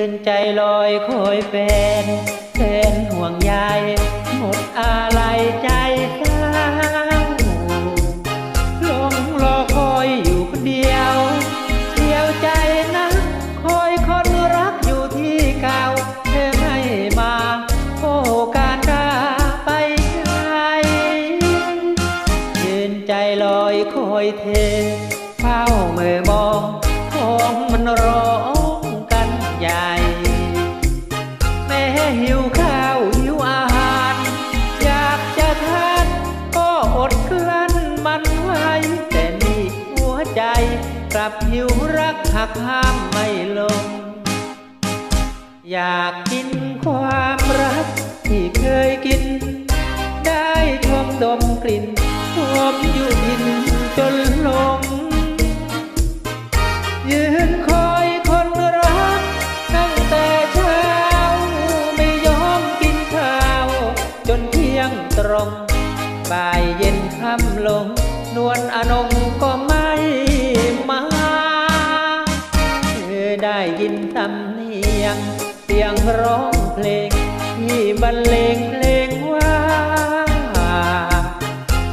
ยืนใจลอยคอยแฟนแฟนห่วงใยหมดอะไรใจเศร้าลงรอคอยอยู่คนเดียวเดียวใจนะ คอยคนรักอยู่ที่เก่าเธอให้มาโอ้การกาไปไกลยืนใจลอยคอยเทเหิวข้าวหิวอาหาร อยากจะทานก็อดกลั้นมันไว้ แต่นี่หัวใจกลับหิวรักหักห้ามไม่ลง อยากกิน ตรงบ่ายเย็นค่ำลง นวลอนงก็ไม่มาเธอได้ยินสำเนียงเสียงร้องเพลง ที่บรรเลงเพลงว่า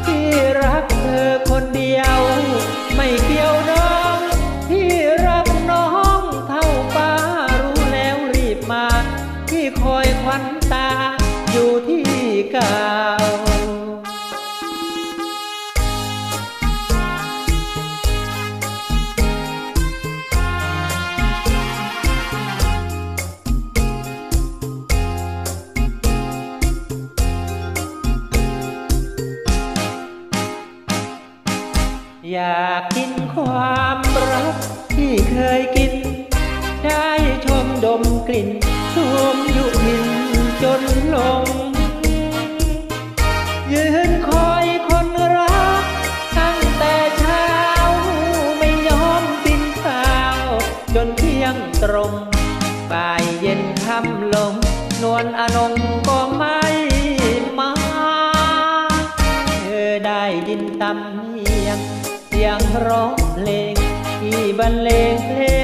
ที่รักเธอคนเดียว ไม่เกี่ยวน้องที่รักน้องเท่าฟ้ารู้แล้วรีบมา ที่คอยควันตา อยู่ที่เก่าอยากกินความรักที่เคย ตรงบ่ายเย็นค่ำลง นวลอนงก็ไม่มา เธอได้ยินตำเนียงเสียงร้องเพลงที่บรรเลงเพลง